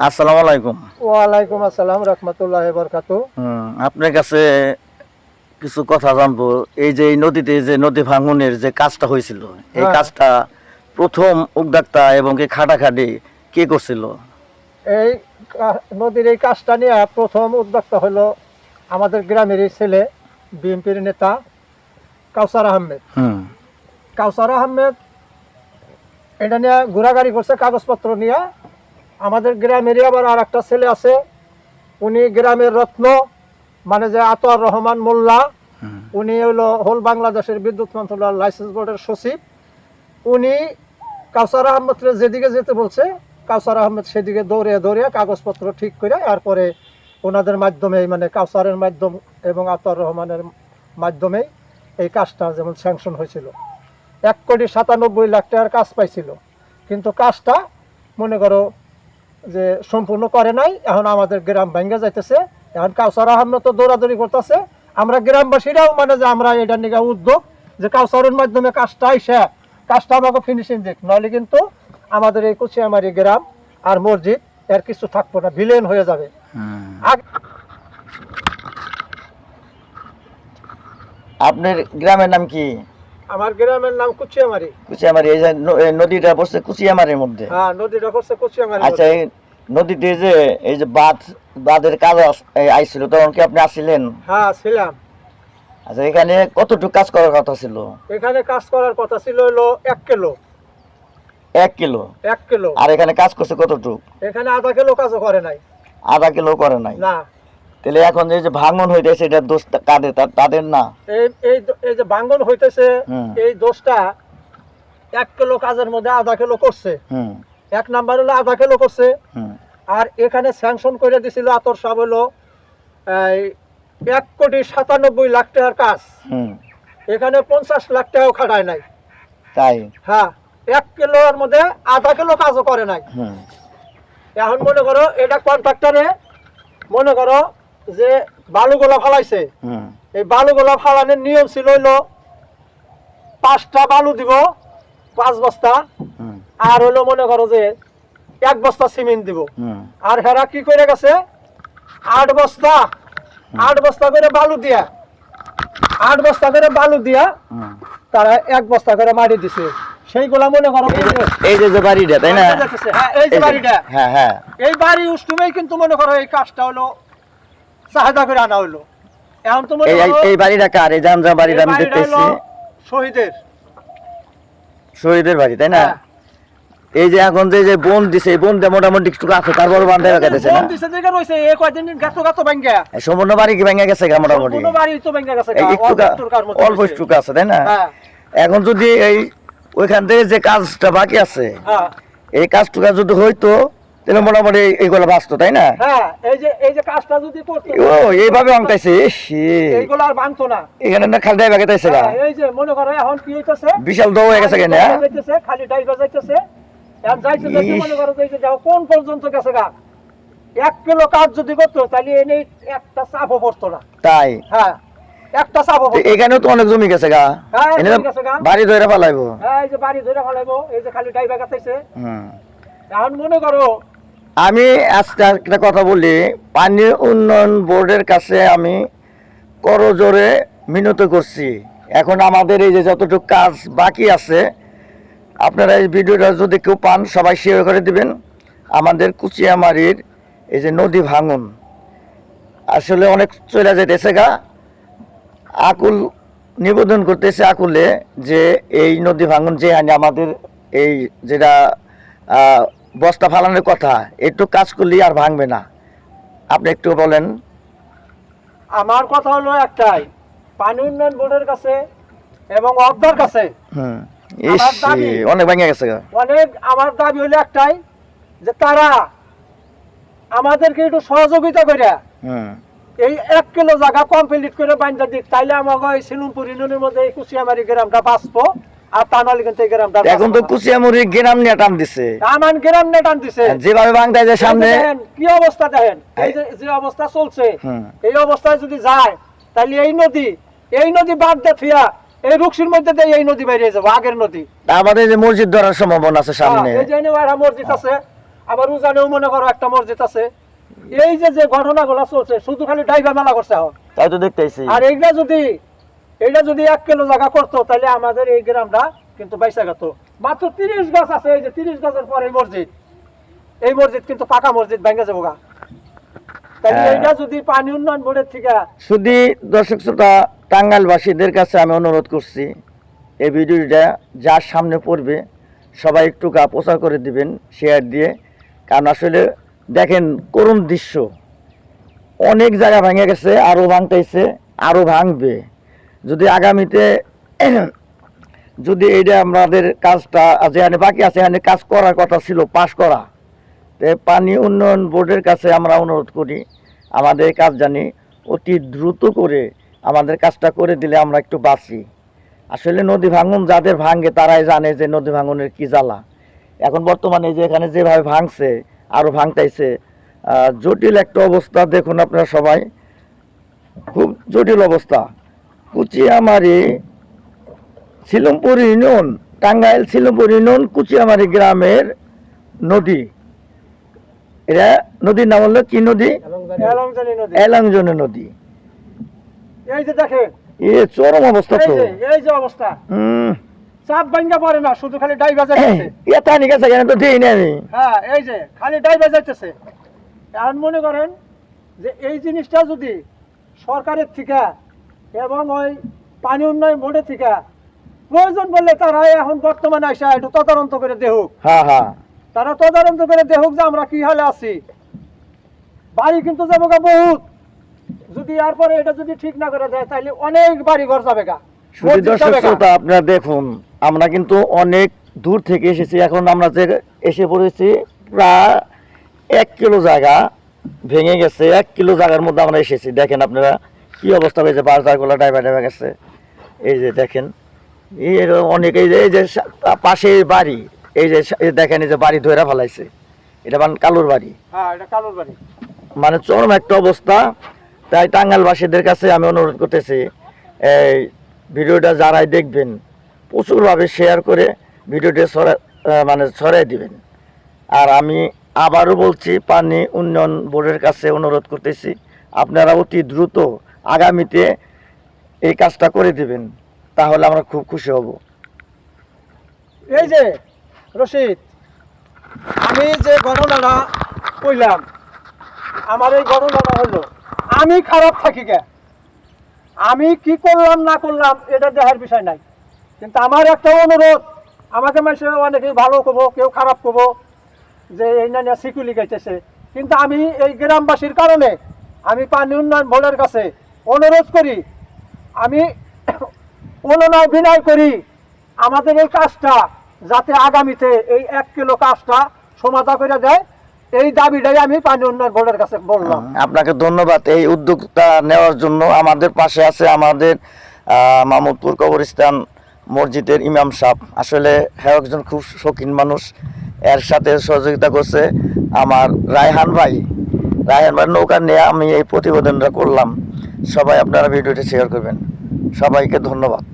আসসালামু আলাইকুম। ওয়ালাইকুম আসসালাম রহমতুল্লাহ বরকাত আপনার কাছে কিছু কথা জানব। এই যে এই নদীতে যে নদী ভাঙনের যে কাজটা হয়েছিল এই হ্যাঁ। কাজটা প্রথম উদ্যোক্তা এবং কি খাটাখাটি কে করছিল? এই নদীর এই কাজটা নিয়ে প্রথম উদ্যোক্তা হলো আমাদের গ্রামেরই ছেলে বিএনপির নেতা কাউসার আহমেদ। হুম। কাউসার আহমেদ এটা নিয়ে ঘোরাগাড়ি করছে কাগজপত্র নিয়ে আমাদের গ্রামেরই আবার আর একটা ছেলে আছে। উনি গ্রামের রত্ন মানে যে আতর রহমান মোল্লা। উনি হলো হোল বাংলাদেশের বিদ্যুৎ মন্ত্রণালয় লাইসেন্স বোর্ডের সচিব। উনি কাউসার আহমেদকে যেদিকে যেতে বলছে কাউসার আহমেদ সেদিকে দৌড়ে দৌড়ে কাগজপত্র ঠিক করে এরপরে ওনাদের মাধ্যমে মানে কাউসারের মাধ্যম এবং আতর রহমানের মাধ্যমে এই কাজটা যেমন স্যাংশন হয়েছিল। এক কোটি সাতানব্বই লাখ টাকার কাজ পাইছিল। কিন্তু কাজটা মনে করো যে সম্পূর্ণ করে নাই এখন আমাদের গ্রাম ভেঙে যাইতেছে। এখন কাউসার আহমেদ তো দৌড়াদৌড়ি করতেছে। আমরা গ্রামবাসীরাও মানে যে আমরা এটা নিয়ে উদ্যোগ যে কাউসারের মাধ্যমে কাজটা আইসা কাজটা আমাকে ফিনিশিং দিক। নইলে কিন্তু আমাদের এই কুচিয়ামারি গ্রাম আর মসজিদ এর কিছু থাকব না ভিলেন হয়ে যাবে। হুম। আপনার গ্রামের নাম কি? আমার গ্রামের নাম কুচিয়ামারি। কুচিয়ামারি এই যে নদীটা পড়ছে কুচিয়ামারির মধ্যে। হ্যাঁ নদীটা করছে কুচিয়ামারি আচ্ছা এই নদীতে যে এই যে বাঁধ বাঁধের কাজ আইছিল তখন কি আপনি আসছিলেন হ্যাঁ ছিলাম। আচ্ছা এখানে কতটুকু কাজ করার কথা ছিল? এখানে কাজ করার কথা ছিল হলো এক কিলো। এক কিলো? এক কিলো। আর এখানে কাজ করছে কতটুক? এখানে আধা কিলো কাজও করে নাই। আধা কিলো করে নাই? না। তাহলে এখন এই যে ভাঙন হইতেছে এটা দোষ কাদের? তাদের না? এই এই যে বাঙ্গন হইতেছে এই দোষটা এক কিলো কাজের মধ্যে আধা কিলো করছে। এক নাম্বার হলো আধা কিলো করছে। আর এখানে স্যাংশন করে দিছিল আতর সব হলো এই, এক কোটি সাতানব্বই লাখ টাকার কাজ। হুম। এখানে পঞ্চাশ লাখ টাকাও খাটায় নাই। তাই? হ্যাঁ এক কিলোর মধ্যে আধা কিলো কাজও করে নাই। এখন মনে করো এটা কন্ট্রাক্টরে মনে করো যে বালুগুলা ফালাইছে। হুম। এই বালুগুলা ফালানোর নিয়ম ছিল হইল পাঁচটা বালু দিব পাঁচ বস্তা আর হলো মনে করো যে এক বস্তা সিমেন্ট দিব। আর হেরা কি করে গেছে? আট বস্তা আট বস্তা করে বালু দিয়া। আট বস্তা করে বালু দিয়া। তারা এক বস্তা করে মাটি দিছে। সেইগুলা মনে করো এই যে- বাড়িটা তাই না? হ্যাঁ, এই এই যে- বাড়িটা। হ্যাঁ হ্যাঁ। এই বাড়ি উষ্টুমেই কিন্তু মনে করো এই কাজটা হলো চাহিদা করে আনা হলো এখন তো এই বাড়িটা কার? এই জামজা বাড়িটা আমি দেখতেছি। শহীদের। শহীদের বাড়ি তাই না? হ্যাঁ। এই যে এখন যে যে বোন দিছে এই বোনটা মোটামুটি একটু আছে তারপর বান্ধে রাখা দিছে না? দিছে রইছে এই কয়দিন ভাঙ্গা। এই সম্পূর্ণ বাড়ি কি গেছে গা মোটামুটি? বাড়ি তো ভাঙ্গা গেছে একটু অল্প। একটু আছে তাই না? হ্যাঁ। এখন যদি এই ওইখান থেকে যে কাজটা বাকি আছে হ্যাঁ। এই কাজটুকা যদি হইতো তাহলে মোটামুটি এইগুলো বাঁচতো তাই না? হ্যাঁ এই যে এই যে কাজটা যদি করতো ও এইভাবে অঙ্কাইছে এইগুলো আর ভাঙতো না। এখানে না খালি ডাইবা গেছে গা। হ্যাঁ, এই যে মনে করো এখন কি হইতেছে? বিশাল দৌ হয়ে গেছে কেন হ্যাঁ? খালি ডাইভার যাইতেছে। এখন যাইতে যাইতে মনে করো যে যাও কোন পর্যন্ত গেছে গা? এক কিলো কাজ যদি করতো তাহলে এনে একটা চাপও পড়তো না। তাই? হ্যাঁ একটা চাপও তো পড়তো এখানেও তো অনেক জমি গেছে গা। হ্যাঁ। বাড়ি ধরে পালাইবো হ্যাঁ এই যে বাড়ি ধরে ফেলাইবো এই যে খালি ডাইভার গাতাইছে হুম। এখন মনে করো আমি আজকে একটা কথা বলি পানি উন্নয়ন বোর্ডের কাছে আমি করজোরে মিনত করছি। এখন আমাদের এই যে যতটুকু কাজ বাকি আছে, আপনারা এই ভিডিওটা যদি কেউ পান, সবাই শেয়ার করে দিবেন। আমাদের কুচিয়ামারির এই যে নদী ভাঙন, আসলে অনেক চলে যেতেছে গা। আকুল নিবেদন করতেছে আকুলে যে এই নদী ভাঙন যে আমাদের এই যেটা বস্তা ফালানোর কথা একটু কাজ করলেই আর ভাঙবে না। আপনি একটু বলেন। আমার কথা হলো একটাই পানি উন্নয়ন বোর্ডের কাছে এবং অবদার কাছে। অনেক ভাঙে গেছে অনেক আমার দাবি হলো একটাই যে তারা আমাদেরকে একটু সহযোগিতা করে এই এক কিলো জায়গা কমপ্লিট করে বাইন্দা দিক তাইলে আমাকে এই সিলুমপুর ইউনিয়নের মধ্যে এই কুচিয়ামারি গ্রামটা বাঁচবো। তা কিন্তু এই এখন তো কুচিয়ামুড়ি গ্রাম নিয়ে টান দিছে। আমার গ্রাম নেটান দিছে। যেভাবে ভাঙতে যে সামনে এই যে দেখেন, কি অবস্থা দেখেন? এই যে যে অবস্থা চলছে এই অবস্থায় যদি যায় তাহলে এই নদী এই নদী বাদ দিয়ে থিয়া এই রুকসির মধ্যে দিয়ে এই নদী বেরিয়ে যাব আগের নদী। আমাদের যে মসজিদ ধরার সম্ভাবনা আছে সামনে। হ্যাঁ, এই যে একটা মসজিদ আছে আবার উজানেও মনে করো একটা মসজিদ আছে। এই যে যে ঘটনাগুলো চলছে শুধু খালি ডাইভা মেলা করছে তাই তো দেখতেছি। আর এইটা যদি এইটা যদি এক কিলো জায়গা করতো তাহলে আমাদের এই গ্রামটা কিন্তু বাইসা গেত। মাত্র তিরিশ গাছ আছে এই যে তিরিশ গাছের পরে মসজিদ। এই মসজিদ কিন্তু পাকা মসজিদ ভেঙে যাব গা। হ্যাঁ। এইটা যদি পানি উন্নয়ন বোর্ডের থেকে শুধু দর্শক শ্রোতা টাঙ্গাইলবাসীদের কাছে আমি অনুরোধ করছি এই ভিডিওটা যার সামনে পড়বে সবাই একটু গা প্রচার করে দিবেন শেয়ার দিয়ে। কারণ আসলে দেখেন করুণ দৃশ্য। অনেক জায়গা ভেঙে গেছে আরও ভাঙতেছে আরও ভাঙবে। যদি আগামীতে, যদি এইটা আমাদের কাজটা যেখানে বাকি আছে, এখানে কাজ করার কথা ছিল, পাশ করা, তো পানি উন্নয়ন বোর্ডের কাছে আমরা অনুরোধ করি, আমাদের কাজ জানি অতি দ্রুত করে আমাদের কাজটা করে দিলে আমরা একটু বাঁচি। আসলে নদী ভাঙন যাদের ভাঙে, তারাই জানে যে নদী ভাঙনের কি জ্বালা। এখন বর্তমানে যে এখানে যেভাবে ভাঙছে আরও ভাঙতাইছে জটিল একটা অবস্থা দেখুন আপনারা সবাই। খুব জটিল অবস্থা। কুচিয়ামারি শিলমপুর ইউনিয়ন টাঙ্গাইল শিলমপুর ইউনিয়ন কুচিয়ামারি গ্রামের নদী। এটা নদীর নাম হলো কি নদী? এলংজানি নদী। এলাংজনে নদী। এই যে দেখেন। এ চরম অবস্থা এই তো যে এই যে অবস্থা। হুম। চাপ ভাঙ্গা পড়ে না শুধু খালি ডাইভা যাইতেছে। এটা নিয়ে গেছে কেন তো দিই না আমি হ্যাঁ এই যে খালি এখন মনে করেন যে এই জিনিসটা যদি সরকারের থেকে এবং ওই পানি উন্নয়ন বোর্ডের থেকে প্রয়োজন বললে তারা এখন বর্তমানে আসা একটু তদারন্ত করে দেহুক হ্যাঁ হ্যাঁ। তারা তদারন্ত করে দেহুক যে আমরা কি হালে আছি। বাড়ি কিন্তু যাব গা বহুত। যদি এরপরে এটা যদি ঠিক না করে দেয় তাহলে অনেক বাড়ি ঘর যাবে গা। যাবে। শ্রোতা আপনারা দেখুন আমরা কিন্তু অনেক দূর থেকে এসেছি। এখন আমরা যে এসে পড়েছি প্রায় এক কিলো জায়গা ভেঙে গেছে। এক কিলো জায়গার মধ্যে আমরা এসেছি। দেখেন আপনারা কি অবস্থা হয়েছে? বাজারগুলো ডাইভা ডাইভা গেছে। এই যে দেখেন এর অনেক এই যে এই যে পাশে বাড়ি এই যে দেখেন এই যে বাড়ি ধরে ফেলাইছে। এটা মানে কালুর বাড়ি। হ্যাঁ এটা কালুর বাড়ি। মানে চরম একটা অবস্থা। তাই টাঙ্গালবাসীদের কাছে আমি অনুরোধ করতেছি এই ভিডিওটা যারাই দেখবেন প্রচুরভাবে শেয়ার করে ভিডিওটি মানে ছড়াই দিবেন। আর আমি আবারও বলছি পানি উন্নয়ন বোর্ডের কাছে অনুরোধ করতেছি আপনারা অতি দ্রুত আগামীতে এই কাজটা করে দিবেন, তাহলে আমরা খুব খুশি হব। এই যে, রশিদ, আমি যে ঘটনাটা কইলাম, আমার এই ঘটনাটা হলো, আমি খারাপ থাকি কে? আমি কি করলাম, না করলাম, এটা দেখার বিষয় নাই। কিন্তু আমার একটা অনুরোধ, আমাকে মানুষে অনেকেই ভালো কব, কেউ খারাপ কব, যে এই না সিকুলি গাইতেছে। কিন্তু আমি এই গ্রামবাসীর কারণে, আমি পানি উন্নয়ন বোর্ডের কাছে অনুরোধ করি, আমি অনুনয় বিনয় করি, আমাদের এই কাজটা যাতে আগামীতে এই এক কিলো কাজটা সমাধা করে দেয়, এই দাবিটাই আমি পানি উন্নয়ন বোর্ডের কাছে বললাম। আপনাকে ধন্যবাদ, এই উদ্যোগটা নেওয়ার জন্য আমাদের পাশে আছে আমাদের মামুদপুর কবরস্থান মসজিদের ইমাম সাহ আসলে হ্যাঁ একজন খুব শৌখিন মানুষ, এর সাথে সহযোগিতা করছে আমার রায়হান ভাই। রায়হান ভাই নৌকা নিয়ে আমি এই প্রতিবেদনটা করলাম। সবাই আপনারা ভিডিওটি শেয়ার করবেন। সবাইকে ধন্যবাদ।